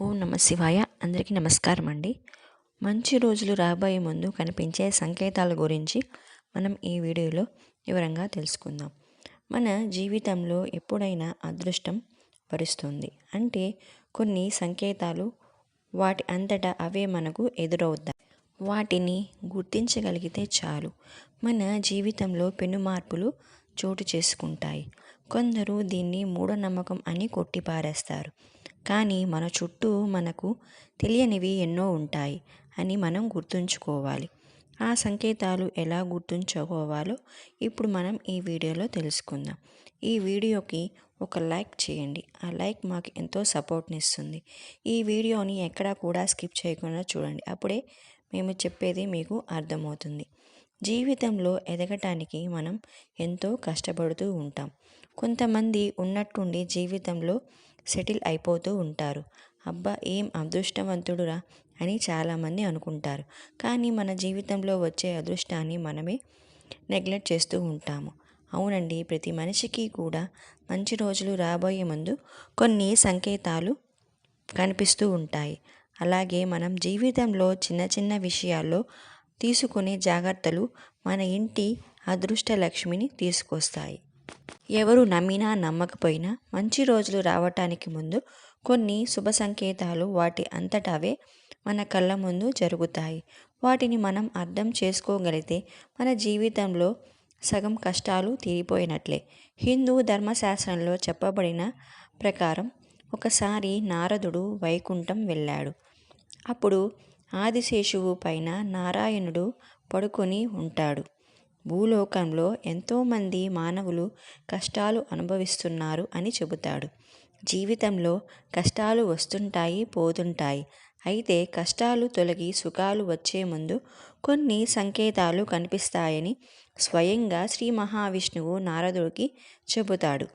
ఓం నమ శివాయ. అందరికీ నమస్కారం అండి. మంచి రోజులు రాబోయే ముందు కనిపించే సంకేతాల గురించి మనం ఈ వీడియోలో వివరంగా తెలుసుకుందాం. మన జీవితంలో ఎప్పుడైనా అదృష్టం వరిస్తుంది. అంటే కొన్ని సంకేతాలు వాటి అంతటా అవే మనకు ఎదురవుతాయి. వాటిని గుర్తించగలిగితే చాలు. మన జీవితంలో పెను మార్పులు చోటు చేసుకుంటాయి. కొందరు దీన్ని మూఢనమ్మకం అని కొట్టిపారేస్తారు. కానీ మన చుట్టూ మనకు తెలియనివి ఎన్నో ఉంటాయి అని మనం గుర్తుంచుకోవాలి. ఆ సంకేతాలు ఎలా గుర్తుంచుకోవాలో ఇప్పుడు మనం ఈ వీడియోలో తెలుసుకుందాం. ఈ వీడియోకి ఒక లైక్ చేయండి. ఆ లైక్ మాకు ఎంతో సపోర్ట్ని ఇస్తుంది ఈ వీడియోని ఎక్కడా కూడా స్కిప్ చేయకుండా చూడండి. అప్పుడే మేము చెప్పేది మీకు అర్థమవుతుంది. జీవితంలో ఎదగటానికి మనం ఎంతో కష్టపడుతూ ఉంటాం. కొంతమంది ఉన్నట్టుండి జీవితంలో సెటిల్ అయిపోతూ ఉంటారు. అబ్బా ఏం అదృష్టవంతుడురా అని చాలామంది అనుకుంటారు. కానీ మన జీవితంలో వచ్చే అదృష్టాన్ని మనమే నెగ్లెక్ట్ చేస్తూ ఉంటాము. అవునండి ప్రతి మనిషికి కూడా మంచి రోజులు రాబోయే ముందు కొన్ని సంకేతాలు కనిపిస్తూ ఉంటాయి. అలాగే మనం జీవితంలో చిన్న చిన్న విషయాల్లో తీసుకునే జాగ్రత్తలు మన ఇంటి అదృష్ట లక్ష్మిని తీసుకొస్తాయి. ఎవరు నమ్మినా నమ్మకపోయినా మంచి రోజులు రావటానికి ముందు కొన్ని శుభ సంకేతాలు వాటి అంతటవే మన కళ్ళ ముందు జరుగుతాయి. వాటిని మనం అర్థం చేసుకోగలిగితే మన జీవితంలో సగం కష్టాలు తీరిపోయినట్లే. హిందూ ధర్మశాస్త్రంలో చెప్పబడిన ప్రకారం ఒకసారి నారదుడు వైకుంఠం వెళ్ళాడు. అప్పుడు ఆదిశేషువు పైన నారాయణుడు పడుకొని ఉంటాడు. భూలోకంలో ఎంతోమంది మానవులు కష్టాలు అనుభవిస్తున్నారు అని చెబుతాడు. జీవితంలో కష్టాలు వస్తుంటాయి పోతుంటాయి. అయితే కష్టాలు తొలగి సుఖాలు వచ్చే ముందు కొన్ని సంకేతాలు కనిపిస్తాయని స్వయంగా శ్రీ మహావిష్ణువు నారదుడికి చెబుతాడు.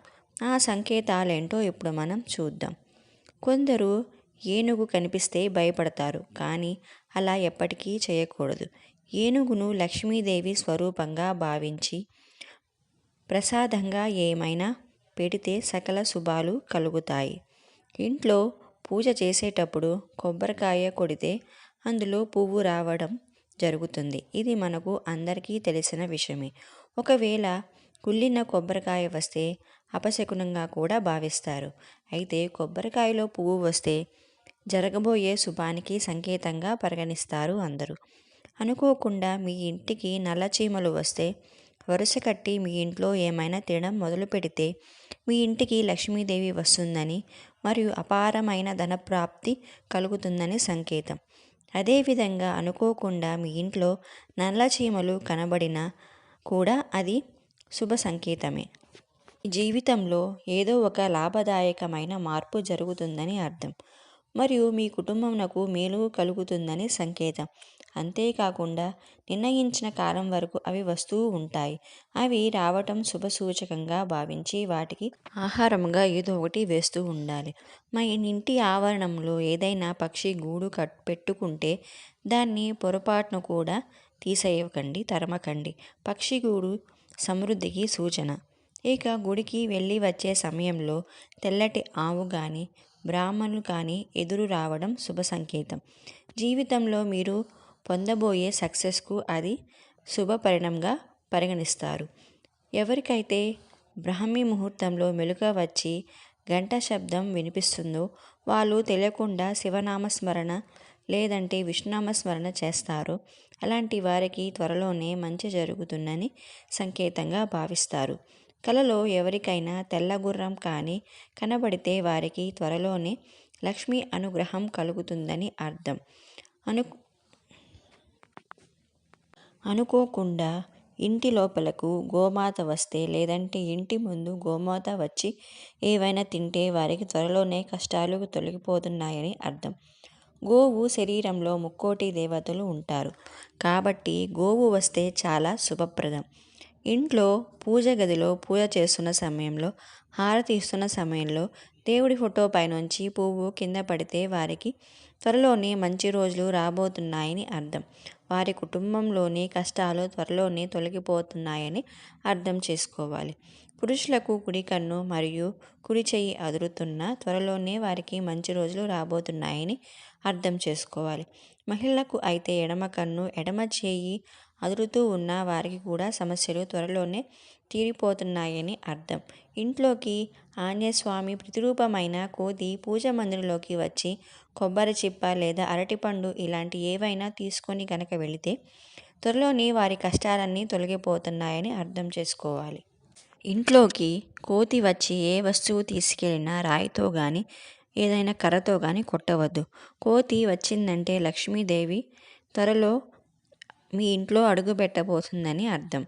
ఆ సంకేతాలేంటో ఇప్పుడు మనం చూద్దాం. కొందరు ఏనుగు కనిపిస్తే భయపడతారు కానీ అలా ఎప్పటికీ చేయకూడదు. ఏనుగును లక్ష్మీదేవి స్వరూపంగా భావించి ప్రసాదంగా ఏమైనా పెడితే సకల శుభాలు కలుగుతాయి. ఇంట్లో పూజ చేసేటప్పుడు కొబ్బరికాయ కొడితే అందులో పువ్వు రావడం జరుగుతుంది. ఇది మనకు అందరికీ తెలిసిన విషయమే. ఒకవేళ కుళ్ళిన కొబ్బరికాయ వస్తే అపశకునంగా కూడా భావిస్తారు. అయితే కొబ్బరికాయలో పువ్వు వస్తే జరగబోయే శుభానికి సంకేతంగా పరిగణిస్తారు అందరూ. అనుకోకుండా మీ ఇంటికి నల్ల చీమలు వస్తే వరుస కట్టి మీ ఇంట్లో ఏమైనా తినడం మొదలు పెడితే మీ ఇంటికి లక్ష్మీదేవి వస్తుందని మరియు అపారమైన ధనప్రాప్తి కలుగుతుందని సంకేతం. అదేవిధంగా అనుకోకుండా మీ ఇంట్లో నల్ల చీమలు కనబడినా కూడా అది శుభ సంకేతమే. జీవితంలో ఏదో ఒక లాభదాయకమైన మార్పు జరుగుతుందని అర్థం. మరియు మీ కుటుంబంకు మేలు కలుగుతుందని సంకేతం. అంతేకాకుండా నిర్ణయించిన కాలం వరకు అవి వస్తూ ఉంటాయి. అవి రావటం శుభ సూచకంగా భావించి వాటికి ఆహారంగా ఏదో ఒకటి వేస్తూ ఉండాలి. మా ఇంటి ఆవరణంలో ఏదైనా పక్షి గూడు కట్ పెట్టుకుంటే దాన్ని పొరపాటును కూడా తీసేయకండి తరమకండి. పక్షి గూడు సమృద్ధికి సూచన. ఇక గుడికి వెళ్ళి వచ్చే సమయంలో తెల్లటి ఆవు కానీ బ్రాహ్మణులు కానీ ఎదురు రావడం శుభ సంకేతం. జీవితంలో మీరు పొందబోయే సక్సెస్కు అది శుభ పరిణంగా పరిగణిస్తారు. ఎవరికైతే బ్రాహ్మీ ముహూర్తంలో మెలుక వచ్చి గంట శబ్దం వినిపిస్తుందో వాళ్ళు తెలియకుండా శివనామస్మరణ లేదంటే విష్ణునామస్మరణ చేస్తారు. అలాంటి వారికి త్వరలోనే మంచి జరుగుతుందని సంకేతంగా భావిస్తారు. కలలో ఎవరికైనా తెల్లగుర్రం కానీ కనబడితే వారికి త్వరలోనే లక్ష్మీ అనుగ్రహం కలుగుతుందని అర్థం. అను అనుకోకుండా ఇంటి లోపలకు గోమాత వస్తే లేదంటే ఇంటి ముందు గోమాత వచ్చి ఏవైనా తింటే వారికి త్వరలోనే కష్టాలు తొలగిపోతున్నాయని అర్థం. గోవు శరీరంలో ముక్కోటి దేవతలు ఉంటారు. కాబట్టి గోవు వస్తే చాలా శుభప్రదం. ఇంట్లో పూజ గదిలో పూజ చేస్తున్న సమయంలో హారతి ఇస్తున్న సమయంలో దేవుడి ఫోటో పైనుంచి పువ్వు కింద పడితే వారికి త్వరలోనే మంచి రోజులు రాబోతున్నాయని అర్థం. వారి కుటుంబంలోని కష్టాలు త్వరలోనే తొలగిపోతున్నాయని అర్థం చేసుకోవాలి. పురుషులకు కుడి కన్ను మరియు కుడి చెయ్యి అదురుతున్న త్వరలోనే వారికి మంచి రోజులు రాబోతున్నాయని అర్థం చేసుకోవాలి. మహిళలకు అయితే ఎడమ కన్ను ఎడమ చేయి అదురుతూ ఉన్న వారికి కూడా సమస్యలు త్వరలోనే తీరిపోతున్నాయని అర్థం. ఇంట్లోకి ఆంజనేయస్వామి ప్రతిరూపమైన కోతి పూజ మందిరంలోకి వచ్చి కొబ్బరి చిప్ప లేదా అరటిపండు ఇలాంటి ఏవైనా తీసుకొని కనుక వెళితే త్వరలోనే వారి కష్టాలన్నీ తొలగిపోతున్నాయని అర్థం చేసుకోవాలి. ఇంట్లోకి కోతి వచ్చి ఏ వస్తువు తీసుకెళ్ళినా రాయితో కానీ ఏదైనా కర్రతో కానీ కొట్టవద్దు. కోతి వచ్చిందంటే లక్ష్మీదేవి త్వరలో మీ ఇంట్లో అడుగు పెట్టబోతుందని అర్థం.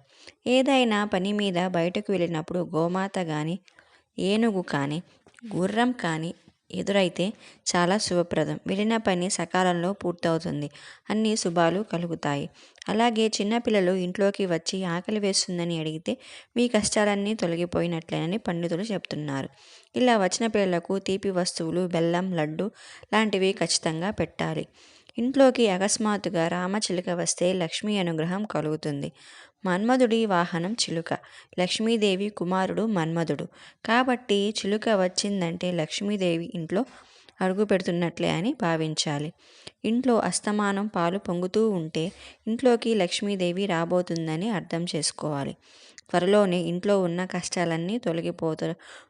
ఏదైనా పని మీద బయటకు వెళ్ళినప్పుడు గోమాత కానీ ఏనుగు కానీ గుర్రం కానీ ఎదురైతే చాలా శుభప్రదం. వెళ్ళిన పని సకాలంలో పూర్తవుతుంది. అన్ని శుభాలు కలుగుతాయి. అలాగే చిన్నపిల్లలు ఇంట్లోకి వచ్చి ఆకలి వేస్తుందని అడిగితే మీ కష్టాలన్నీ తొలగిపోయినట్లేనని పండితులు చెప్తున్నారు. ఇలా వచ్చిన పిల్లలకు తీపి వస్తువులు బెల్లం లడ్డు లాంటివి ఖచ్చితంగా పెట్టాలి. ఇంట్లోకి అకస్మాత్తుగా రామచిలుక వస్తే లక్ష్మీ అనుగ్రహం కలుగుతుంది. మన్మధుడి వాహనం చిలుక. లక్ష్మీదేవి కుమారుడు మన్మధుడు. కాబట్టి చిలుక వచ్చిందంటే లక్ష్మీదేవి ఇంట్లో అడుగు పెడుతున్నట్లే అని భావించాలి. ఇంట్లో అస్తమానం పాలు పొంగుతూ ఉంటే ఇంట్లోకి లక్ష్మీదేవి రాబోతుందని అర్థం చేసుకోవాలి. త్వరలోనే ఇంట్లో ఉన్న కష్టాలన్నీ తొలగిపోత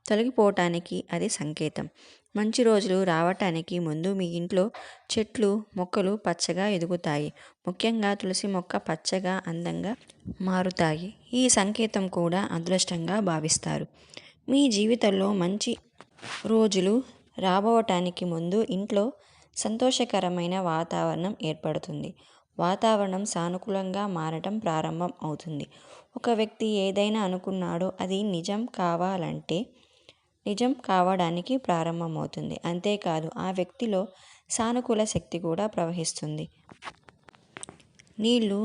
తొలగిపోవటానికి అది సంకేతం. మంచి రోజులు రావటానికి ముందు మీ ఇంట్లో చెట్లు మొక్కలు పచ్చగా ఎదుగుతాయి. ముఖ్యంగా తులసి మొక్క పచ్చగా అందంగా మారుతాయి. ఈ సంకేతం కూడా అదృష్టంగా భావిస్తారు. మీ జీవితంలో మంచి రోజులు రాబోవటానికి ముందు ఇంట్లో సంతోషకరమైన వాతావరణం ఏర్పడుతుంది. వాతావరణం సానుకూలంగా మారటం ప్రారంభం అవుతుంది. ఒక వ్యక్తి ఏదైనా అనుకున్నాడో అది నిజం కావాలంటే నిజం కావడానికి ప్రారంభమవుతుంది. అంతేకాదు ఆ వ్యక్తిలో సానుకూల శక్తి కూడా ప్రవహిస్తుంది. నీళ్ళు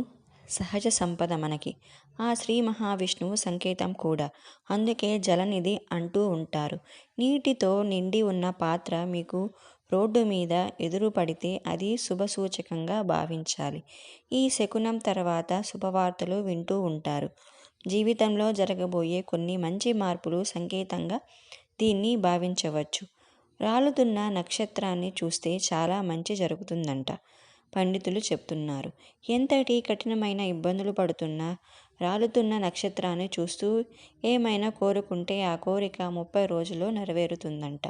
సహజ సంపద మనకి. ఆ శ్రీ మహావిష్ణువు సంకేతం కూడా. అందుకే జలనిధి అంటూ ఉంటారు. నీటితో నిండి ఉన్న పాత్ర మీకు రోడ్డు మీద ఎదురు పడితే అది శుభసూచకంగా భావించాలి. ఈ శకునం తర్వాత శుభవార్తలు వింటూ ఉంటారు. జీవితంలో జరగబోయే కొన్ని మంచి మార్పులు సంకేతంగా దీన్ని భావించవచ్చు. రాలుతున్న నక్షత్రాన్ని చూస్తే చాలా మంచి జరుగుతుందంట. పండితులు చెప్తున్నారు. ఎంతటి కఠినమైన ఇబ్బందులు పడుతున్నా రాలుతున్న నక్షత్రాన్ని చూస్తూ ఏమైనా కోరుకుంటే ఆ కోరిక ముప్పై రోజుల్లో నెరవేరుతుందంట.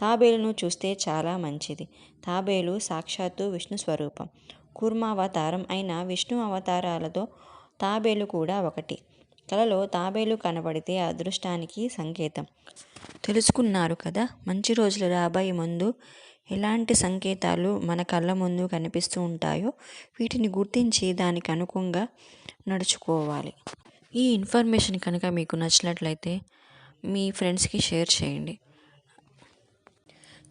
తాబేలును చూస్తే చాలా మంచిది. తాబేలు సాక్షాత్తు విష్ణు స్వరూపం. కూర్మావతారం అయిన విష్ణు అవతారాలతో తాబేలు కూడా ఒకటి. కలలో తాబేలు కనబడితే అదృష్టానికి సంకేతం. తెలుసుకున్నారు కదా? మంచి రోజులు రాబోయే ముందు ఎలాంటి సంకేతాలు మన కళ్ళ ముందు కనిపిస్తూ ఉంటాయో వీటిని గుర్తించి దానికి అనుగుణంగా నడుచుకోవాలి. ఈ ఇన్ఫర్మేషన్ కనుక మీకు నచ్చినట్లయితే మీ ఫ్రెండ్స్కి షేర్ చేయండి.